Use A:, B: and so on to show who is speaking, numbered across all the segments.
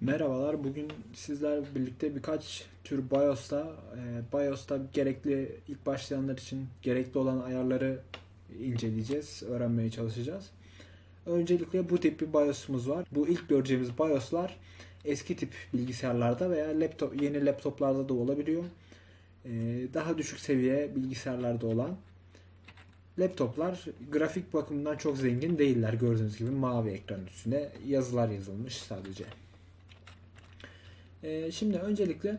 A: Merhabalar. Bugün sizler birlikte birkaç tür BIOS'ta, e, BIOS'ta gerekli ilk başlayanlar için gerekli olan ayarları inceleyeceğiz, öğrenmeye çalışacağız. Öncelikle bu tip bir BIOS'umuz var. Bu ilk göreceğimiz BIOS'lar eski tip bilgisayarlarda veya laptop yeni laptoplarda da olabiliyor. E, daha düşük seviye bilgisayarlarda olan laptoplar grafik bakımından çok zengin değiller. Gördüğünüz gibi mavi ekran üstüne yazılar yazılmış sadece. Ee, şimdi öncelikle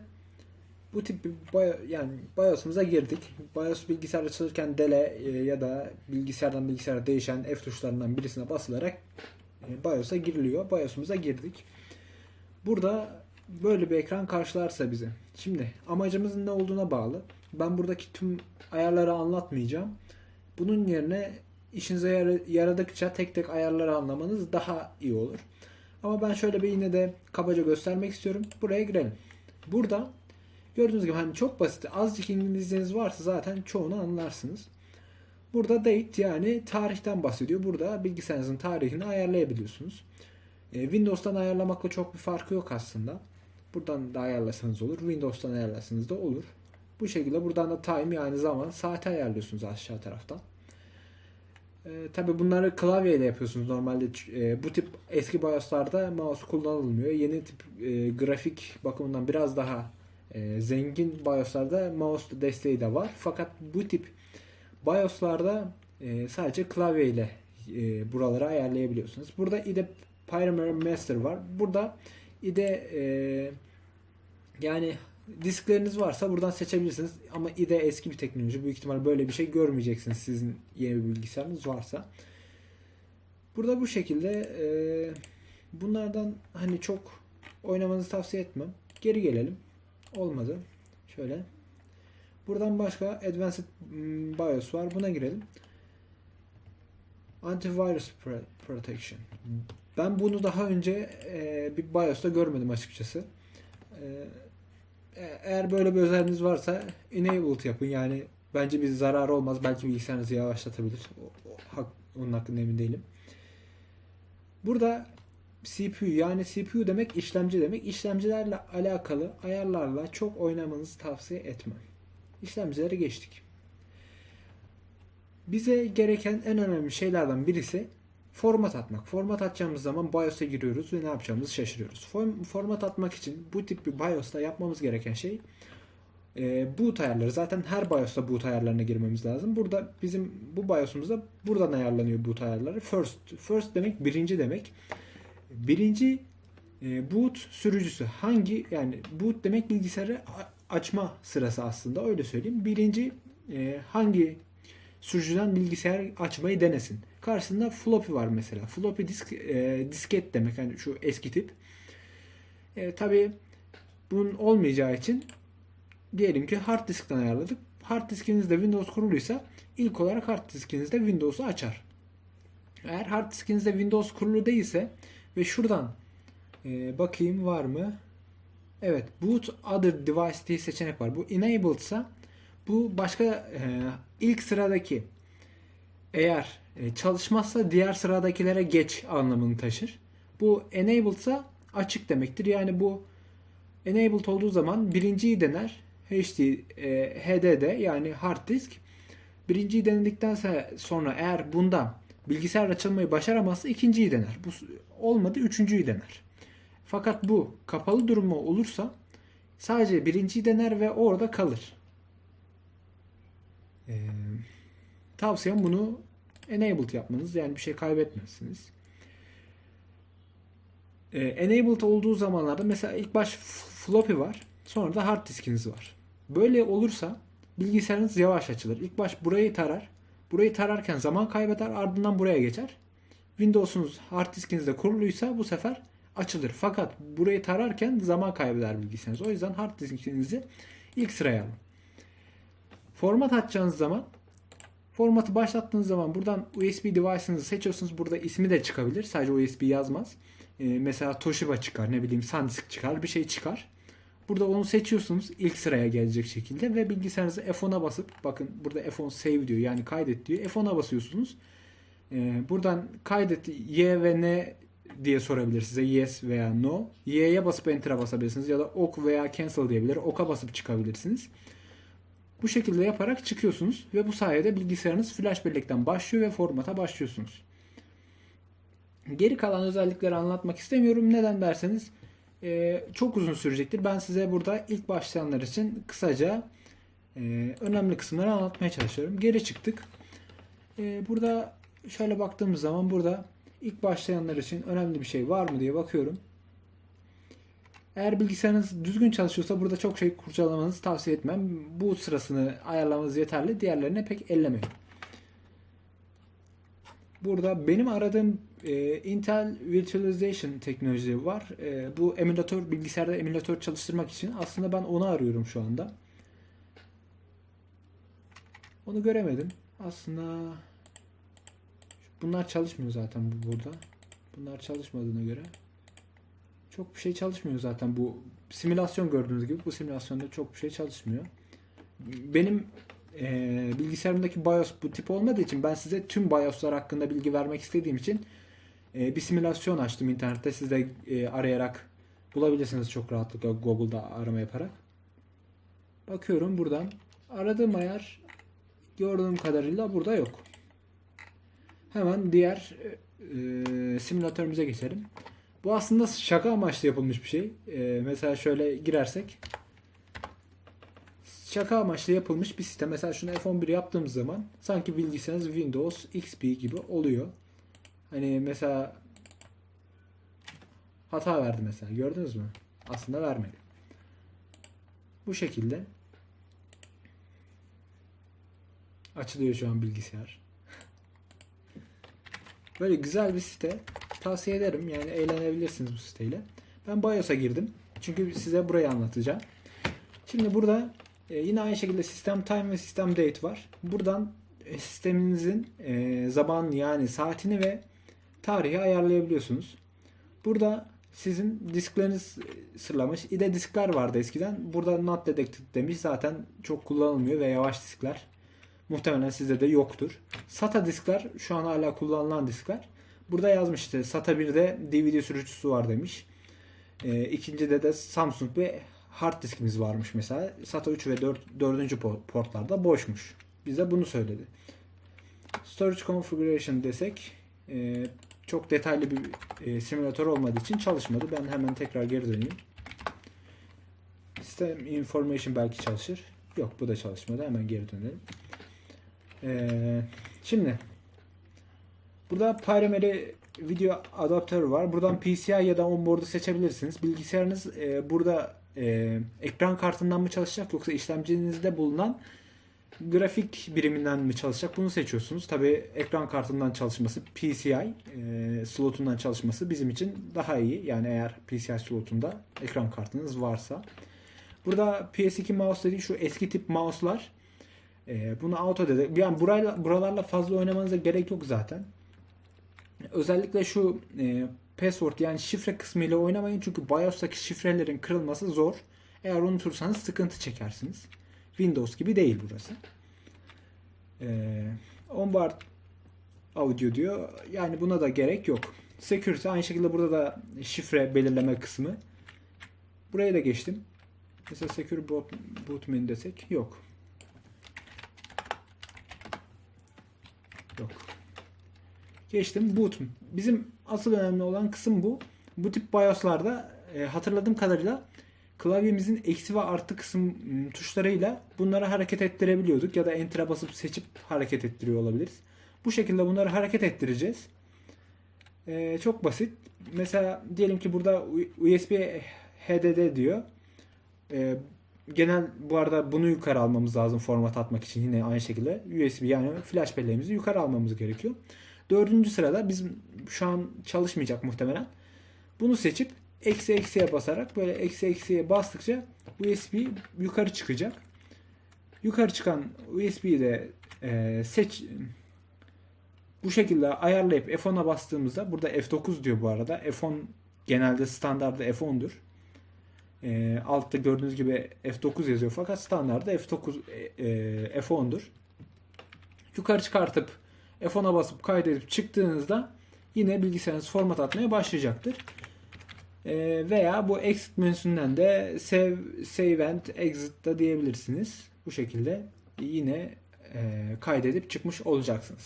A: bu tip bir bio, yani BIOS'umuza girdik. BIOS bilgisayar açılırken dele e, ya da bilgisayardan bilgisayara değişen F tuşlarından birisine basılarak e, BIOS'a giriliyor. BIOS'umuza girdik. Burada böyle bir ekran karşılarsa bizi. Şimdi amacımızın ne olduğuna bağlı. Ben buradaki tüm ayarları anlatmayacağım. Bunun yerine işinize yara- yaradıkça tek tek ayarları anlamanız daha iyi olur. Ama ben şöyle bir yine de kabaca göstermek istiyorum. Buraya girelim. Burada gördüğünüz gibi hani çok basit. Azıcık İngilizceniz varsa zaten çoğunu anlarsınız. Burada date yani tarihten bahsediyor. Burada bilgisayarınızın tarihini ayarlayabiliyorsunuz. E, Windows'tan ayarlamakla çok bir farkı yok aslında. Buradan da ayarlasanız olur. Windows'tan ayarlasanız da olur. Bu şekilde buradan da time yani zaman saati ayarlıyorsunuz aşağı taraftan. E, tabii bunları klavyeyle yapıyorsunuz normalde. E, bu tip eski BIOS'larda mouse kullanılmıyor. Yeni tip e, grafik bakımından biraz daha e, zengin BIOS'larda mouse desteği de var. Fakat bu tip BIOS'larda e, sadece klavyeyle e, buraları ayarlayabiliyorsunuz. Burada IDE Primary Master var. Burada IDE e, yani diskleriniz varsa buradan seçebilirsiniz. Ama IDE eski bir teknoloji. Büyük ihtimal böyle bir şey görmeyeceksiniz sizin yeni bir bilgisayarınız varsa. Burada bu şekilde e, bunlardan hani çok oynamanızı tavsiye etmem. Geri gelelim. Olmadı. Şöyle. Buradan başka Advanced mm, BIOS var. Buna girelim. Antivirus Pro- Protection. Ben bunu daha önce e, bir BIOS'ta görmedim açıkçası. E, e- eğer böyle bir özelliğiniz varsa enabled yapın. Yani bence bir zararı olmaz. Belki bilgisayarınızı yavaşlatabilir. O, o- hak, onun hakkında emin değilim. Burada CPU yani CPU demek işlemci demek. İşlemcilerle alakalı ayarlarla çok oynamanızı tavsiye etmem. İşlemcileri geçtik. Bize gereken en önemli şeylerden birisi format atmak. Format atacağımız zaman BIOS'a giriyoruz ve ne yapacağımızı şaşırıyoruz. Form- format atmak için bu tip bir BIOS'ta yapmamız gereken şey e, boot ayarları. Zaten her BIOS'ta boot ayarlarına girmemiz lazım. Burada bizim bu BIOS'umuzda buradan ayarlanıyor boot ayarları. First, first demek birinci demek. Birinci e, boot sürücüsü hangi yani boot demek bilgisayarı açma sırası aslında öyle söyleyeyim. Birinci e, hangi sürücüden bilgisayar açmayı denesin. Karşısında floppy var mesela. Floppy disk e, disket demek hani şu eski tip. E, Tabi bunun olmayacağı için diyelim ki hard diskten ayarladık. Hard diskinizde Windows kuruluysa ilk olarak hard diskinizde Windows'u açar. Eğer hard diskinizde Windows kurulu değilse ve şuradan e, bakayım var mı? Evet, boot other device diye seçenek var. Bu enabled ise bu başka e, ilk sıradaki eğer e, çalışmazsa diğer sıradakilere geç anlamını taşır. Bu enabled ise açık demektir. Yani bu enabled olduğu zaman birinciyi dener. HD, e, HDD yani hard disk. Birinciyi denedikten sonra eğer bunda bilgisayar açılmayı başaramazsa ikinciyi dener. Bu olmadı üçüncüyü dener. Fakat bu kapalı durumu olursa sadece birinciyi dener ve orada kalır. Ee, tavsiyem bunu enabled yapmanız. Yani bir şey kaybetmezsiniz. Ee, enabled olduğu zamanlarda mesela ilk baş floppy var. Sonra da hard diskiniz var. Böyle olursa bilgisayarınız yavaş açılır. İlk baş burayı tarar. Burayı tararken zaman kaybeder. Ardından buraya geçer. Windows'unuz hard diskinizde kuruluysa bu sefer açılır. Fakat burayı tararken zaman kaybeder bilgisayarınız. O yüzden hard diskinizi ilk sıraya alın. Format atacağınız zaman formatı başlattığınız zaman buradan USB device'ınızı seçiyorsunuz. Burada ismi de çıkabilir. Sadece USB yazmaz. Ee, mesela Toshiba çıkar, ne bileyim SanDisk çıkar, bir şey çıkar. Burada onu seçiyorsunuz ilk sıraya gelecek şekilde ve bilgisayarınızı F10'a basıp bakın burada F10 save diyor yani kaydet diyor. F10'a basıyorsunuz. Ee, buradan kaydet Y ve N diye sorabilir size yes veya no. Y'ye basıp enter'a basabilirsiniz ya da ok veya cancel diyebilir. Ok'a basıp çıkabilirsiniz. Bu şekilde yaparak çıkıyorsunuz ve bu sayede bilgisayarınız flash bellekten başlıyor ve formata başlıyorsunuz. Geri kalan özellikleri anlatmak istemiyorum. Neden derseniz e, çok uzun sürecektir. Ben size burada ilk başlayanlar için kısaca e, önemli kısımları anlatmaya çalışıyorum. Geri çıktık. E, burada şöyle baktığımız zaman burada ilk başlayanlar için önemli bir şey var mı diye bakıyorum. Eğer bilgisayarınız düzgün çalışıyorsa burada çok şey kurcalamanızı tavsiye etmem. Bu sırasını ayarlamanız yeterli. Diğerlerine pek ellemeyin. Burada benim aradığım e, Intel Virtualization teknolojisi var. E, bu emülatör, bilgisayarda emülatör çalıştırmak için. Aslında ben onu arıyorum şu anda. Onu göremedim. Aslında bunlar çalışmıyor zaten bu burada. Bunlar çalışmadığına göre. Çok bir şey çalışmıyor zaten bu simülasyon gördüğünüz gibi bu simülasyonda çok bir şey çalışmıyor. Benim e, bilgisayarımdaki BIOS bu tip olmadığı için ben size tüm BIOS'lar hakkında bilgi vermek istediğim için e, bir simülasyon açtım internette. Siz de e, arayarak bulabilirsiniz çok rahatlıkla Google'da arama yaparak. Bakıyorum buradan. Aradığım ayar gördüğüm kadarıyla burada yok. Hemen diğer e, simülatörümüze geçelim. Bu aslında şaka amaçlı yapılmış bir şey. E, mesela şöyle girersek şaka amaçlı yapılmış bir sistem. Mesela şunu F11 yaptığımız zaman sanki bilgisayarınız Windows XP gibi oluyor. Hani mesela hata verdi mesela. Gördünüz mü? Aslında vermedi. Bu şekilde açılıyor şu an bilgisayar. Böyle güzel bir site. Tavsiye ederim. Yani eğlenebilirsiniz bu siteyle. Ben BIOS'a girdim. Çünkü size burayı anlatacağım. Şimdi burada e, yine aynı şekilde System Time ve System Date var. Buradan e, sisteminizin e, zaman yani saatini ve tarihi ayarlayabiliyorsunuz. Burada sizin diskleriniz sırlamış. İde diskler vardı eskiden. Burada not detected demiş. Zaten çok kullanılmıyor ve yavaş diskler. Muhtemelen sizde de yoktur. SATA diskler şu an hala kullanılan diskler. Burada yazmış işte SATA 1'de DVD sürücüsü var demiş. E, ikincide de Samsung ve hard diskimiz varmış mesela. SATA 3 ve 4, 4. portlarda boşmuş. Bize bunu söyledi. Storage Configuration desek e, çok detaylı bir e, simülatör olmadığı için çalışmadı. Ben hemen tekrar geri döneyim. System Information belki çalışır. Yok bu da çalışmadı. Hemen geri dönelim. Ee, şimdi burada primary video adaptörü var. Buradan PCI ya da onboard'u seçebilirsiniz. Bilgisayarınız e, burada e, ekran kartından mı çalışacak yoksa işlemcinizde bulunan grafik biriminden mi çalışacak bunu seçiyorsunuz. Tabi ekran kartından çalışması PCI e, slotundan çalışması bizim için daha iyi. Yani eğer PCI slotunda ekran kartınız varsa. Burada PS2 mouse dediği şu eski tip mouse'lar e, bunu auto dedi. Yani burayla, buralarla fazla oynamanıza gerek yok zaten. Özellikle şu e, password yani şifre kısmıyla oynamayın çünkü BIOS'taki şifrelerin kırılması zor. Eğer unutursanız sıkıntı çekersiniz. Windows gibi değil burası. Ee, onboard audio diyor. Yani buna da gerek yok. Security aynı şekilde burada da şifre belirleme kısmı. Buraya da geçtim. Mesela secure boot, boot menü desek. Yok. Geçtim boot. Bizim asıl önemli olan kısım bu. Bu tip BIOS'larda e, hatırladığım kadarıyla klavyemizin eksi ve artı kısım tuşlarıyla bunları hareket ettirebiliyorduk ya da enter'a basıp seçip hareket ettiriyor olabiliriz. Bu şekilde bunları hareket ettireceğiz. E, çok basit. Mesela diyelim ki burada USB HDD diyor. E, genel bu arada bunu yukarı almamız lazım format atmak için yine aynı şekilde USB yani flash belleğimizi yukarı almamız gerekiyor. Dördüncü sırada bizim şu an çalışmayacak muhtemelen. Bunu seçip eksi eksiye basarak böyle eksi eksiye bastıkça USB yukarı çıkacak. Yukarı çıkan USB'yi de e, seç bu şekilde ayarlayıp F10'a bastığımızda burada F9 diyor bu arada. F10 genelde standartta F10'dur. E, altta gördüğünüz gibi F9 yazıyor fakat standartta F9 e, e, F10'dur. Yukarı çıkartıp F10'a basıp kaydedip çıktığınızda yine bilgisayarınız format atmaya başlayacaktır. E, veya bu exit menüsünden de save, save and exit da diyebilirsiniz. Bu şekilde yine e, kaydedip çıkmış olacaksınız.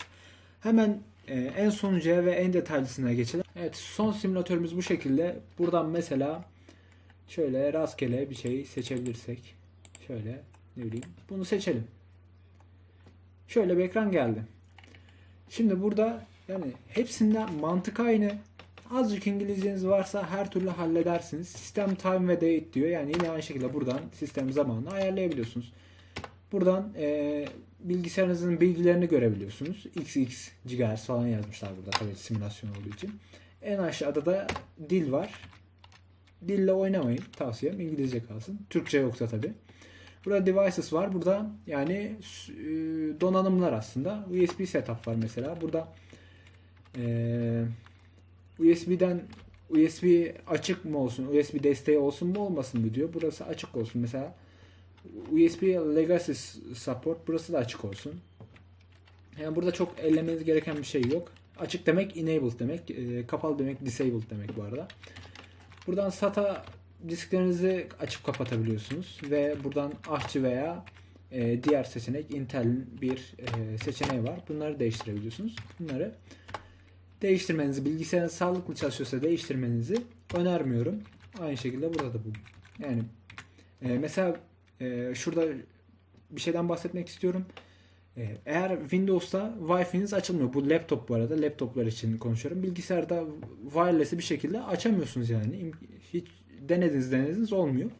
A: Hemen e, en sonuncuya ve en detaylısına geçelim. Evet son simülatörümüz bu şekilde. Buradan mesela şöyle rastgele bir şey seçebilirsek. Şöyle ne bileyim bunu seçelim. Şöyle bir ekran geldi. Şimdi burada yani hepsinde mantık aynı. Azıcık İngilizceniz varsa her türlü halledersiniz. Sistem time ve date diyor. Yani yine aynı şekilde buradan sistem zamanını ayarlayabiliyorsunuz. Buradan e, bilgisayarınızın bilgilerini görebiliyorsunuz. XX GHz falan yazmışlar burada tabii simülasyon olduğu için. En aşağıda da dil var. Dille oynamayın tavsiyem. İngilizce kalsın. Türkçe yoksa tabii. Burada devices var. Burada yani e, donanımlar aslında. USB setup var mesela. Burada e, USB'den USB açık mı olsun, USB desteği olsun mu olmasın mı diyor. Burası açık olsun. Mesela USB Legacy Support burası da açık olsun. Yani burada çok ellemeniz gereken bir şey yok. Açık demek enabled demek. E, kapalı demek disabled demek bu arada. Buradan SATA disklerinizi açıp kapatabiliyorsunuz ve buradan ahçı veya e, diğer seçenek Intel'in bir e, seçeneği var. Bunları değiştirebiliyorsunuz. Bunları değiştirmenizi, bilgisayarın sağlıklı çalışıyorsa değiştirmenizi önermiyorum. Aynı şekilde burada da bu. Yani e, mesela e, şurada bir şeyden bahsetmek istiyorum. E, eğer Windows'ta Wi-Fi'niz açılmıyor. Bu laptop bu arada. Laptoplar için konuşuyorum. Bilgisayarda wireless'i bir şekilde açamıyorsunuz yani. Hiç denediniz denediniz olmuyor.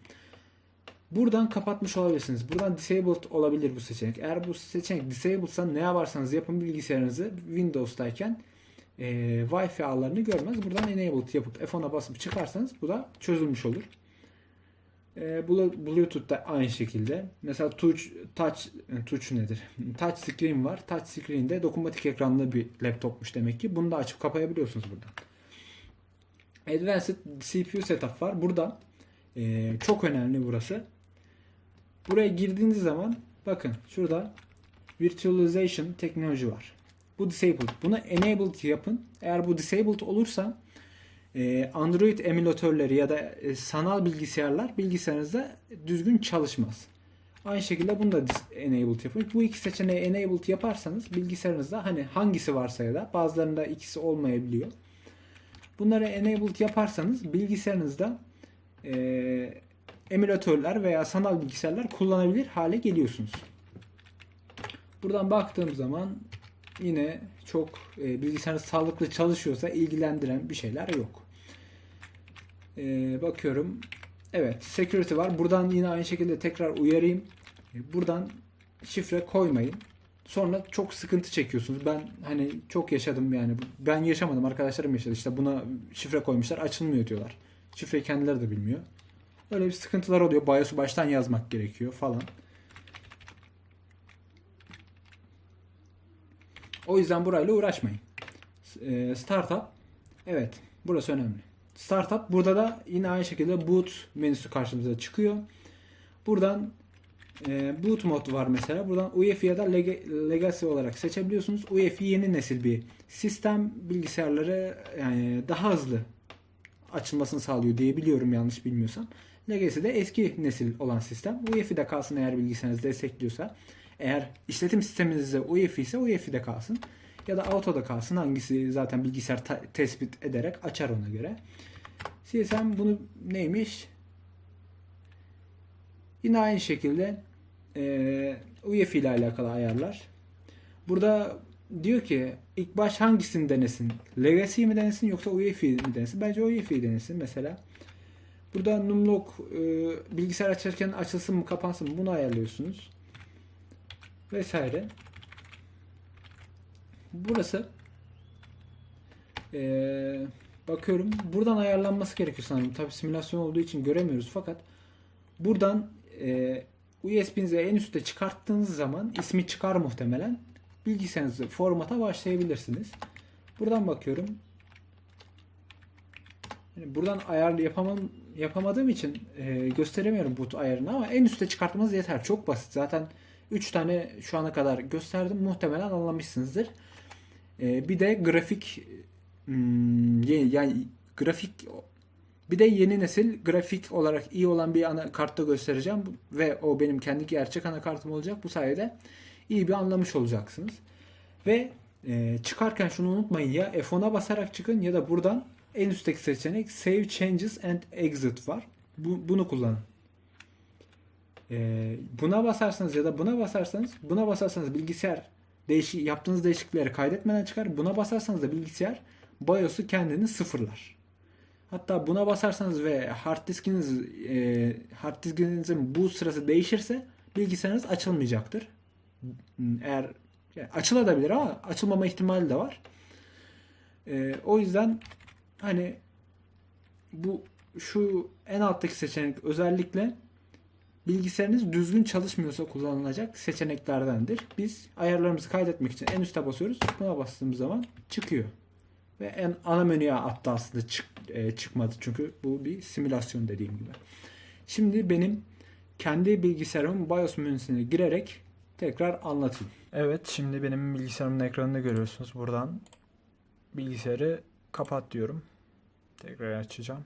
A: Buradan kapatmış olabilirsiniz. Buradan disabled olabilir bu seçenek. Eğer bu seçenek disabled'sa ne yaparsanız yapın bilgisayarınızı Windows'tayken e, Wi-Fi ağlarını görmez. Buradan enabled yapıp F10'a basıp çıkarsanız bu da çözülmüş olur. E, Bluetooth da aynı şekilde. Mesela touch, touch, touch nedir? Touch screen var. Touch screen'de dokunmatik ekranlı bir laptopmuş demek ki. Bunu da açıp kapayabiliyorsunuz buradan. Advanced CPU setup var. Burada e, çok önemli burası. Buraya girdiğiniz zaman bakın şurada virtualization teknoloji var. Bu disabled. Buna enabled yapın. Eğer bu disabled olursa e, Android emülatörleri ya da e, sanal bilgisayarlar bilgisayarınızda düzgün çalışmaz. Aynı şekilde bunu da enabled yapın. Bu iki seçeneği enabled yaparsanız bilgisayarınızda hani hangisi varsa ya da bazılarında ikisi olmayabiliyor. Bunları enabled yaparsanız bilgisayarınızda e, emülatörler veya sanal bilgisayarlar kullanabilir hale geliyorsunuz. Buradan baktığım zaman yine çok e, bilgisayar sağlıklı çalışıyorsa ilgilendiren bir şeyler yok. E, bakıyorum. Evet security var. Buradan yine aynı şekilde tekrar uyarayım. E, buradan şifre koymayın. Sonra çok sıkıntı çekiyorsunuz. Ben hani çok yaşadım yani. Ben yaşamadım. Arkadaşlarım yaşadı. İşte buna şifre koymuşlar. Açılmıyor diyorlar. Şifreyi kendileri de bilmiyor. Öyle bir sıkıntılar oluyor. BIOS'u baştan yazmak gerekiyor falan. O yüzden burayla uğraşmayın. Ee, startup. Evet. Burası önemli. Startup. Burada da yine aynı şekilde boot menüsü karşımıza çıkıyor. Buradan e, boot mod var mesela. Buradan UEFI ya da Legacy olarak seçebiliyorsunuz. UEFI yeni nesil bir sistem. Bilgisayarları yani daha hızlı açılmasını sağlıyor diye biliyorum yanlış bilmiyorsam. Legacy de eski nesil olan sistem. UEFI'de kalsın eğer bilgisayarınız destekliyorsa. Eğer işletim sisteminizde UEFI ise UEFI'de kalsın. Ya da Auto'da kalsın. Hangisi zaten bilgisayar tespit ederek açar ona göre. CSM bunu neymiş? Yine aynı şekilde e, UEFI ile alakalı ayarlar. Burada diyor ki ilk baş hangisini denesin? Legacy mi denesin yoksa UEFI mi denesin? Bence UEFI denesin mesela. Burada numlock e, bilgisayar açarken açılsın mı kapansın mı bunu ayarlıyorsunuz. Vesaire. Burası e, bakıyorum buradan ayarlanması gerekiyor sanırım. Tabi simülasyon olduğu için göremiyoruz fakat buradan e, USB'nizi en üstte çıkarttığınız zaman ismi çıkar muhtemelen. Bilgisayarınızı formata başlayabilirsiniz. Buradan bakıyorum. Yani buradan ayar yapamam yapamadığım için e, gösteremiyorum boot ayarını ama en üstte çıkartmanız yeter. Çok basit. Zaten 3 tane şu ana kadar gösterdim. Muhtemelen anlamışsınızdır. E, bir de grafik hmm, yeni, yani grafik bir de yeni nesil grafik olarak iyi olan bir anakartta göstereceğim ve o benim kendi gerçek anakartım olacak. Bu sayede iyi bir anlamış olacaksınız. Ve e, çıkarken şunu unutmayın ya F10'a basarak çıkın ya da buradan en üstteki seçenek Save Changes and Exit var. Bu, bunu kullanın. E, buna basarsanız ya da buna basarsanız buna basarsanız bilgisayar değişik yaptığınız değişiklikleri kaydetmeden çıkar. Buna basarsanız da bilgisayar BIOS'u kendini sıfırlar. Hatta buna basarsanız ve hard diskiniz e, hard diskinizin bu sırası değişirse bilgisayarınız açılmayacaktır. Eğer yani açılabilir ama açılmama ihtimali de var. E, o yüzden hani bu şu en alttaki seçenek özellikle bilgisayarınız düzgün çalışmıyorsa kullanılacak seçeneklerdendir. Biz ayarlarımızı kaydetmek için en üste basıyoruz. Buna bastığımız zaman çıkıyor. Ve en ana menüye attı aslında çık, e, çıkmadı çünkü bu bir simülasyon dediğim gibi. Şimdi benim kendi bilgisayarımın BIOS menüsüne girerek tekrar anlatayım. Evet şimdi benim bilgisayarımın ekranında görüyorsunuz. Buradan bilgisayarı kapat diyorum. Tekrar açacağım.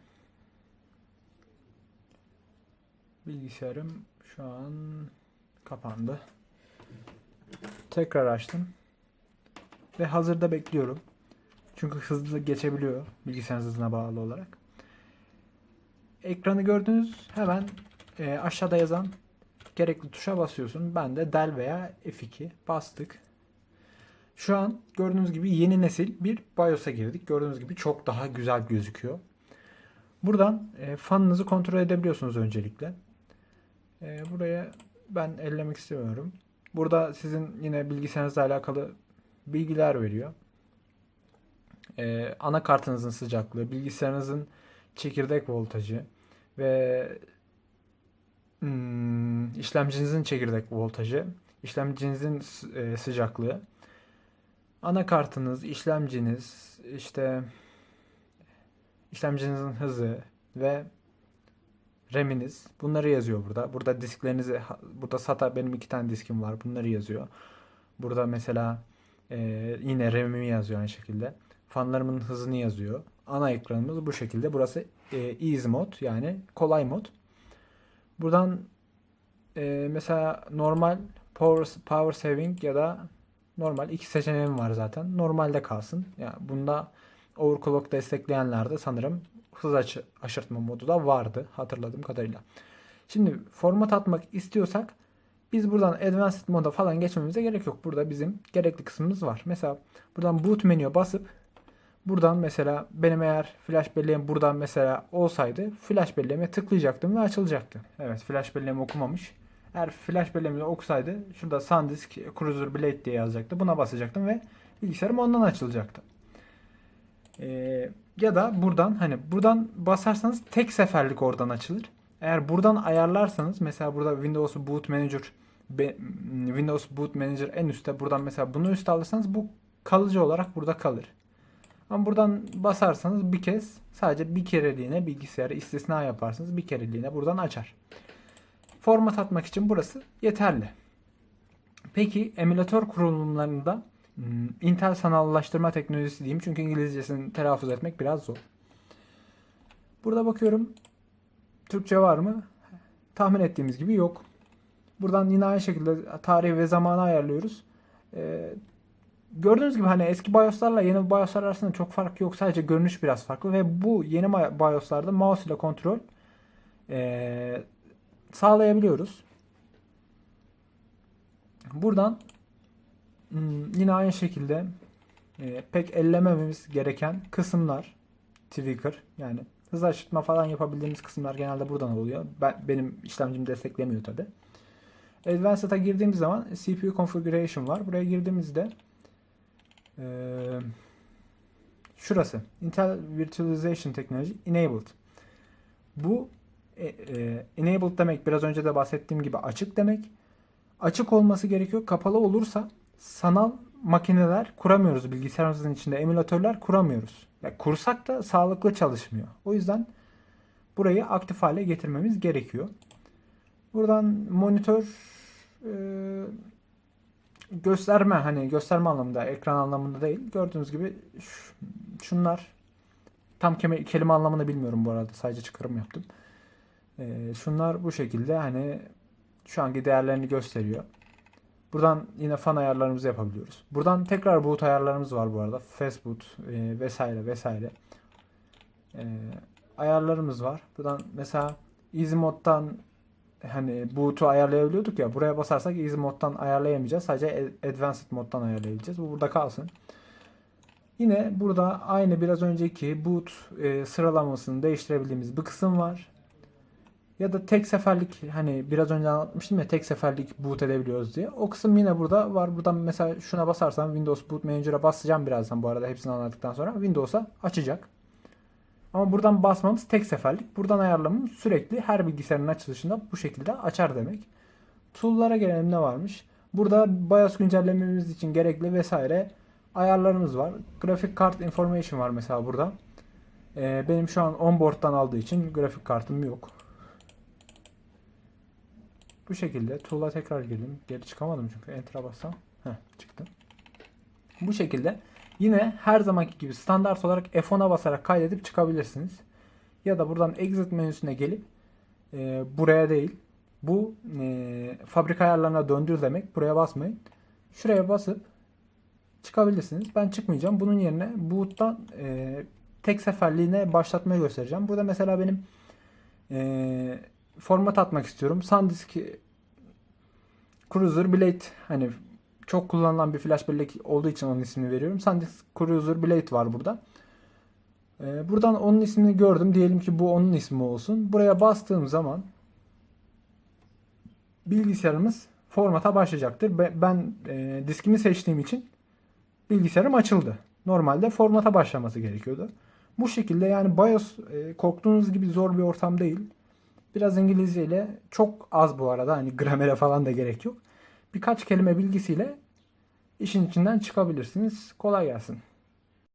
A: Bilgisayarım şu an kapandı. Tekrar açtım. Ve hazırda bekliyorum. Çünkü hızlı geçebiliyor bilgisayar hızına bağlı olarak. Ekranı gördünüz hemen e, aşağıda yazan gerekli tuşa basıyorsun. Ben de del veya F2 bastık. Şu an gördüğünüz gibi yeni nesil bir BIOS'a girdik. Gördüğünüz gibi çok daha güzel gözüküyor. Buradan e, fanınızı kontrol edebiliyorsunuz öncelikle. E, buraya ben ellemek istemiyorum. Burada sizin yine bilgisayarınızla alakalı bilgiler veriyor e, anakartınızın sıcaklığı, bilgisayarınızın çekirdek voltajı ve hmm, işlemcinizin çekirdek voltajı, işlemcinizin e, sıcaklığı, anakartınız, işlemciniz, işte işlemcinizin hızı ve RAM'iniz bunları yazıyor burada. Burada disklerinizi burada SATA benim iki tane diskim var. Bunları yazıyor. Burada mesela e, yine RAM'imi yazıyor aynı şekilde fanlarımın hızını yazıyor. Ana ekranımız bu şekilde. Burası e, easy mod yani kolay mod. Buradan e, mesela normal power, power saving ya da normal iki seçeneğim var zaten. Normalde kalsın. Yani bunda overclock destekleyenlerde sanırım hız açı, aşırtma modu da vardı hatırladığım kadarıyla. Şimdi format atmak istiyorsak biz buradan advanced moda falan geçmemize gerek yok. Burada bizim gerekli kısmımız var. Mesela buradan boot menüye basıp Buradan mesela benim eğer flash belleğim buradan mesela olsaydı flash belleğime tıklayacaktım ve açılacaktı. Evet flash belleğimi okumamış. Eğer flash belleğimi okusaydı şurada SanDisk Cruiser Blade diye yazacaktı. Buna basacaktım ve bilgisayarım ondan açılacaktı. Ee, ya da buradan hani buradan basarsanız tek seferlik oradan açılır. Eğer buradan ayarlarsanız mesela burada Windows Boot Manager Windows Boot Manager en üstte buradan mesela bunu üste alırsanız bu kalıcı olarak burada kalır. Ama buradan basarsanız bir kez sadece bir kereliğine bilgisayarı istisna yaparsınız. Bir kereliğine buradan açar. Format atmak için burası yeterli. Peki emülatör kurulumlarında hmm, Intel sanallaştırma teknolojisi diyeyim çünkü İngilizcesini telaffuz etmek biraz zor. Burada bakıyorum Türkçe var mı? Tahmin ettiğimiz gibi yok. Buradan yine aynı şekilde tarih ve zamanı ayarlıyoruz. Ee, gördüğünüz gibi hani eski BIOS'larla yeni BIOS'lar arasında çok fark yok. Sadece görünüş biraz farklı ve bu yeni BIOS'larda mouse ile kontrol ee, sağlayabiliyoruz. Buradan hmm, yine aynı şekilde e, pek ellemememiz gereken kısımlar tweaker yani hız açtırma falan yapabildiğimiz kısımlar genelde buradan oluyor. Ben, benim işlemcim desteklemiyor tabi. Advanced'a girdiğimiz zaman CPU configuration var. Buraya girdiğimizde ee, şurası. Intel Virtualization Technology Enabled. Bu e, e, enabled demek biraz önce de bahsettiğim gibi açık demek. Açık olması gerekiyor. Kapalı olursa sanal makineler kuramıyoruz. Bilgisayarımızın içinde emülatörler kuramıyoruz. Yani kursak da sağlıklı çalışmıyor. O yüzden burayı aktif hale getirmemiz gerekiyor. Buradan monitör e, gösterme hani gösterme anlamında ekran anlamında değil. Gördüğünüz gibi şunlar tam keme- kelime anlamını bilmiyorum bu arada sadece çıkarım yaptım. Ee, şunlar bu şekilde hani şu anki değerlerini gösteriyor. Buradan yine fan ayarlarımızı yapabiliyoruz. Buradan tekrar boot ayarlarımız var bu arada. Fast boot e, vesaire vesaire. E, ayarlarımız var. Buradan mesela easy moddan hani boot'u ayarlayabiliyorduk ya. Buraya basarsak easy moddan ayarlayamayacağız. Sadece ad- advanced moddan ayarlayabileceğiz. Bu burada kalsın. Yine burada aynı biraz önceki boot e, sıralamasını değiştirebildiğimiz bir kısım var. Ya da tek seferlik hani biraz önce anlatmıştım ya tek seferlik boot edebiliyoruz diye. O kısım yine burada var. Buradan mesela şuna basarsam Windows Boot Manager'a basacağım birazdan bu arada hepsini anlattıktan sonra Windows'a açacak. Ama buradan basmamız tek seferlik. Buradan ayarlamamız sürekli her bilgisayarın açılışında bu şekilde açar demek. Tool'lara gelelim ne varmış? Burada BIOS güncellememiz için gerekli vesaire ayarlarımız var. Grafik kart information var mesela burada. Ee, benim şu an onboard'dan aldığı için grafik kartım yok. Bu şekilde tool'a tekrar girdim. Geri çıkamadım çünkü enter'a bassam. Heh, çıktım. Bu şekilde yine her zamanki gibi standart olarak F10'a basarak kaydedip çıkabilirsiniz. Ya da buradan exit menüsüne gelip e, buraya değil bu e, fabrika ayarlarına döndür demek. Buraya basmayın. Şuraya basıp çıkabilirsiniz. Ben çıkmayacağım. Bunun yerine boot'tan e, tek seferliğine başlatmayı göstereceğim. Burada mesela benim e, format atmak istiyorum. SanDisk Cruiser Blade hani çok kullanılan bir flash bellek olduğu için onun ismini veriyorum. SanDisk Cruiser Blade var burada. Ee, buradan onun ismini gördüm. Diyelim ki bu onun ismi olsun. Buraya bastığım zaman bilgisayarımız formata başlayacaktır. Be- Ben e, diskimi seçtiğim için bilgisayarım açıldı. Normalde formata başlaması gerekiyordu. Bu şekilde yani BIOS e, korktuğunuz gibi zor bir ortam değil. Biraz İngilizce ile çok az bu arada hani gramere falan da gerek yok. Birkaç kelime bilgisiyle işin içinden çıkabilirsiniz. Kolay gelsin.